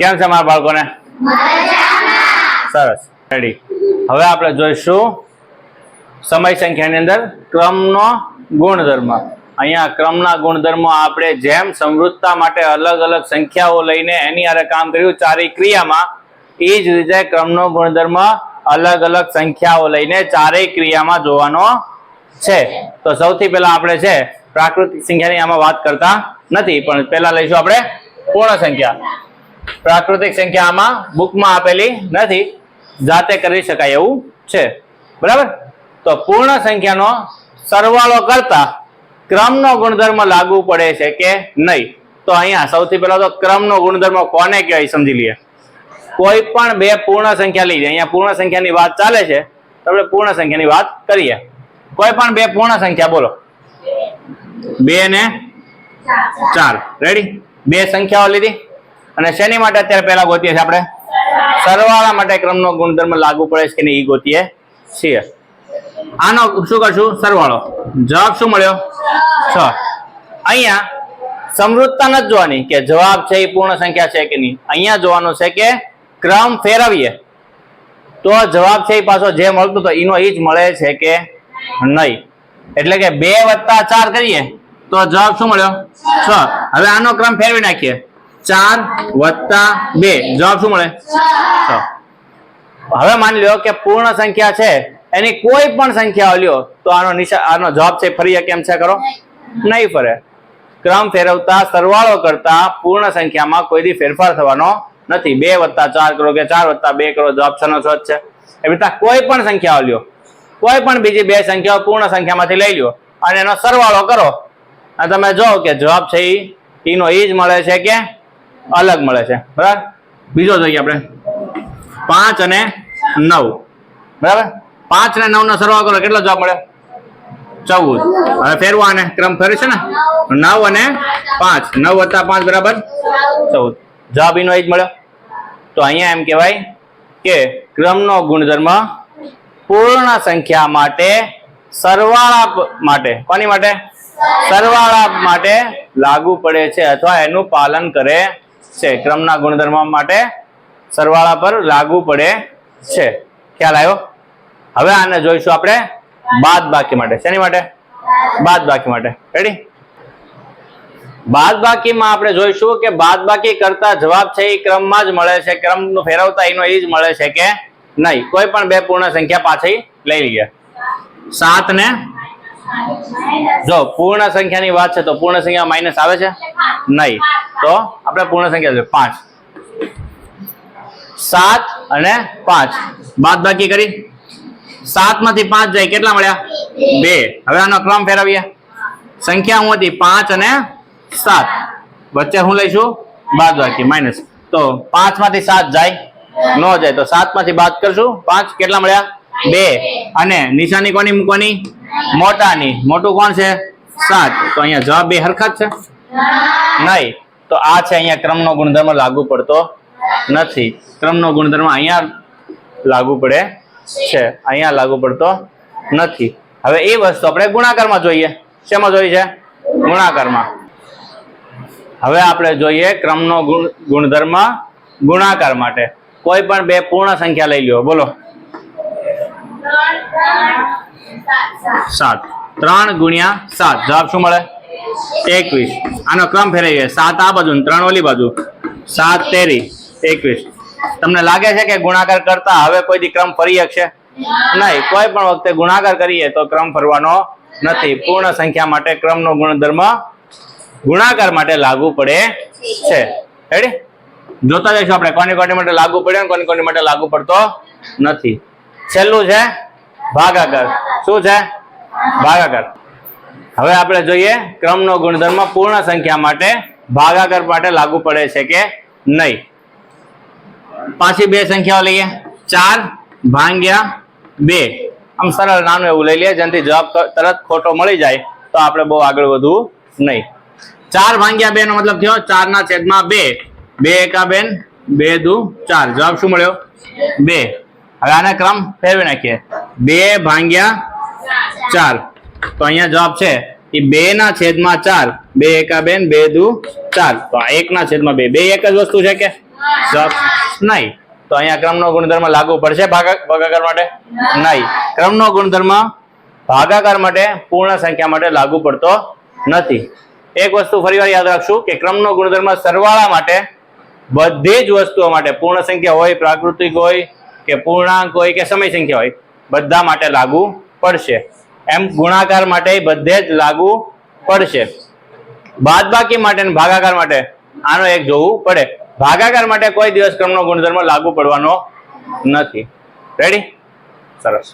કેમ છે મારા બાળકોને? સરસ. રેડી હવે આપણે જોઈશું સમય સંખ્યાની અંદર ક્રમનો ગુણધર્મ. અહીંયા ક્રમના ગુણધર્મો આપણે જેમ સમૃદ્ધતા માટે અલગ અલગ સંખ્યાઓ લઈને એની હારે કામ કર્યું, ચારેય ક્રિયામાં એ જ રીતે ક્રમનો ગુણધર્મ અલગ અલગ સંખ્યાઓ લઈને ચારેય ક્રિયામાં જોવાનો છે. તો સૌથી પહેલા આપણે છે, પ્રાકૃતિક સંખ્યાની આમાં વાત કરતા નથી, પણ પહેલા લઈશું આપણે પૂર્ણ સંખ્યા. પ્રાકૃતિક સંખ્યા આમાં બુકમાં આપેલી નથી. જાતે કરી શકાય એવું છે. બરાબર? તો પૂર્ણ સંખ્યાનો સરવાળો કરતા ક્રમનો ગુણધર્મ લાગુ પડે છે કે નહીં? તો અહીંયા સૌથી પહેલા તો ક્રમનો ગુણધર્મ કોને કહેવાય સમજી લઈએ. કોઈ પણ બે પૂર્ણ સંખ્યા લઈએ. અહીંયા પૂર્ણ સંખ્યાની વાત ચાલે છે. તો આપણે પૂર્ણ સંખ્યાની વાત કરીએ. કોઈ પણ બે પૂર્ણ સંખ્યા બોલો. બે ને ચાર. રેડી બે સંખ્યાઓ લીધી. અને શેની માટે અત્યારે પહેલા ગોતીએ છીએ આપણે? સરવાળા માટે ક્રમનો ગુણધર્મ લાગુ પડે છે કે નહીં એ ગોતીએ છીએ. આનો શું કરશું? સરવાળો. જવાબ શું મળ્યો? છ. અહીંયા સમૃદ્ધતા નથી જોવાની કે જવાબ છે એ પૂર્ણ સંખ્યા છે કે નહીં. અહીંયા જોવાનું છે કે ક્રમ ફેરવીએ. તો જવાબ છે એ પાછો જે મળતું તો એનો એ જ મળે છે કે નહીં. એટલે કે બે વત્તા ચાર કરીએ તો જવાબ શું મળ્યો? છ. હવે આનો ક્રમ ફેરવી નાખીએ. ચાર વત્તા બે. જવાબ શું મળે? હવે માની લ્યો કે પૂર્ણ સંખ્યા છે, એની કોઈ પણ સંખ્યા લ્યો, તો આનો નિશા આનો જવાબ છે, ફરી કેમ છે કરો? નહીં ફરે. ક્રમ ફેરવતા સરવાળો કરતા પૂર્ણ સંખ્યામાં કોઈ દી ફેરફાર થવાનો નથી. બે વત્તા ચાર કરો કે ચાર વત્તા બે કરો, જવાબ છ જ છે. એવી રીતના કોઈ પણ સંખ્યાઓ લ્યો, કોઈ પણ બીજી બે સંખ્યાઓ પૂર્ણ સંખ્યામાંથી લઈ લ્યો અને એનો સરવાળો કરો. અને તમે જો કે જવાબ છે ઈનો એ જ મળે છે કે અલગ મળે છે. બરાબર? બીજો જોઈએ આપણે. પાંચ અને નવ. બરાબર? પાંચ અને નવ નો સરવાળો કરો, કેટલો જવાબ મળે? ચૌદ. હવે ફેરવો આને. ક્રમ ફેરે છે ને? નવ અને પાંચ. નવ વત્તા પાંચ બરાબર? ચૌદ. જવાબ એનો એ જ મળ્યો. તો અહીંયા એમ કહેવાય કે ક્રમનો ગુણધર્મ પૂર્ણ સંખ્યા માટે સરવાળા માટે. કોની માટે? સરવાળા માટે લાગુ પડે છે અથવા એનું પાલન કરે છે. ક્રમના ગુણધર્મ માટે સરવાળા પર લાગુ પડે છે. ખ્યાલ આવ્યો? હવે આને જોઈશું આપણે બાદ બાકી માટે. શેની માટે? બાદ બાકી માટે. રેડી બાદ બાકીમાં આપણે જોઈશું કે બાદ બાકી કરતા જવાબ છે એ ક્રમમાં જ મળે છે. ક્રમ ફેરવતા એનો એ જ મળે છે કે નહીં. કોઈ પણ બે પૂર્ણ સંખ્યા પાછી લઈ લઈએ. સાત ને જો, પૂર્ણ સંખ્યાની વાત છે તો પૂર્ણ સંખ્યા માઇનસ આવે છે? નહીં. તો આપણે પૂર્ણ સંખ્યા છે પાંચ. સાત અને પાંચ. બાદ બાકી કરી. સાતમાંથી પાંચ જાય કેટલા મળ્યા? બે. હવે આનો ક્રમ ફેરવીએ. સંખ્યા હું હતી પાંચ અને સાત. વચ્ચે હું લઈશું? બાદ બાકી માઇનસ તો પાંચમાંથી સાત જાય. ન જાય તો સાતમાંથી બાદ કરશું. પાંચ કેટલા મળ્યા? બે. અને નિશાની કોની મૂકવાની? મોટાની. મોટું કોણ છે? સાત. તો અહીંયા જવાબ બે હરખા છે? નહીં. તો આ છે અહીંયા ક્રમનો ગુણધર્મ લાગુ પડતો નથી. ક્રમનો ગુણધર્મ અહીંયા લાગુ પડે છે. અહીંયા લાગુ પડતો નથી. હવે એ વસ્તુ આપણે ગુણાકારમાં જોઈએ. શેમાં જોઈએ છે? ગુણાકારમાં. હવે આપણે જોઈએ ક્રમનો ગુણધર્મ ગુણાકાર માટે. કોઈ પણ બે પૂર્ણ સંખ્યા લઈ લ્યો. બોલો. સાત. ત્રણ ગુણ્યા સાત. જવાબ શું મળે? એકવીસ. આનો ક્રમ ફેરવીએ સાત આ બાજુ ત્રણ ઓલી બાજુ. સાત તેરી. એકવીસ. તમને લાગે છે કે ગુણાકાર કરતા હવે કોઈ ક્રમ ફરી શકશે? નહીં. કોઈ પણ વખતે ગુણાકાર કરીએ તો ક્રમ ફરવાનો નથી. પૂર્ણ સંખ્યા માટે ક્રમનો ગુણધર્મ ગુણાકાર માટે લાગુ પડે છે. રેડી જોતા જઈશું આપણે. કોની કોની માટે લાગુ પડે કોની કોની માટે લાગુ પડતો નથી. છેલ્લું છે ભાગાકાર. શું છે? ભાગાકાર. હવે આપણે જોઈએ ક્રમનો ગુણધર્મ પૂર્ણ સંખ્યા માટે ભાગાકાર માટે લાગુ પડે છે કે નહીં. પાછી બે સંખ્યાઓ લઈએ. ચાર ભાંગ્યા બે. આમ સરળ નાનું એવું લઈ લઈએ, જેનાથી જવાબ તરત ખોટો મળી જાય, તો આપણે બહુ આગળ વધવું નહીં. ચાર ભાંગ્યા બે નો મતલબ થયો ચાર ના છેદમાં બે. બે એકા બેન, બે દુ ચાર. જવાબ શું મળ્યો? બે. હવે આને ક્રમ ફેરવી નાખીએ. બે ભાંગ્યા ચાર. તો અહીંયા જવાબ છે એ બે ના છેદમાં ચાર, બે એકા બેન, બે દુ ચાર. તો આ એક ના છેદમાં બે. બે એક જ વસ્તુ છે કે? જવાબ નહીં. તો અહીંયા ક્રમનો ગુણધર્મ લાગુ પડશે ભાગા- ભાગાકાર માટે? નહીં. ક્રમનો ગુણધર્મ ભાગાકાર માટે પૂર્ણ સંખ્યા માટે લાગુ પડતો નથી. એક વસ્તુ ફરીવાર યાદ રાખશું કે ક્રમનો ગુણધર્મ સરવાળા માટે બધી જ વસ્તુઓ માટે પૂર્ણ સંખ્યા હોય, પ્રાકૃતિક હોય કે પૂર્ણાંક હોય કે સમય સંખ્યા હોય, બધા માટે લાગુ પડશે. એમ ગુણાકાર માટે બધે જ લાગુ પડશે. બાદબાકી માટે ભાગાકાર માટે આનો એક જોવું પડે. ભાગાકાર માટે કોઈ દિવસ ક્રમનો ગુણધર્મ લાગુ પડવાનો નથી. રેડી સરસ.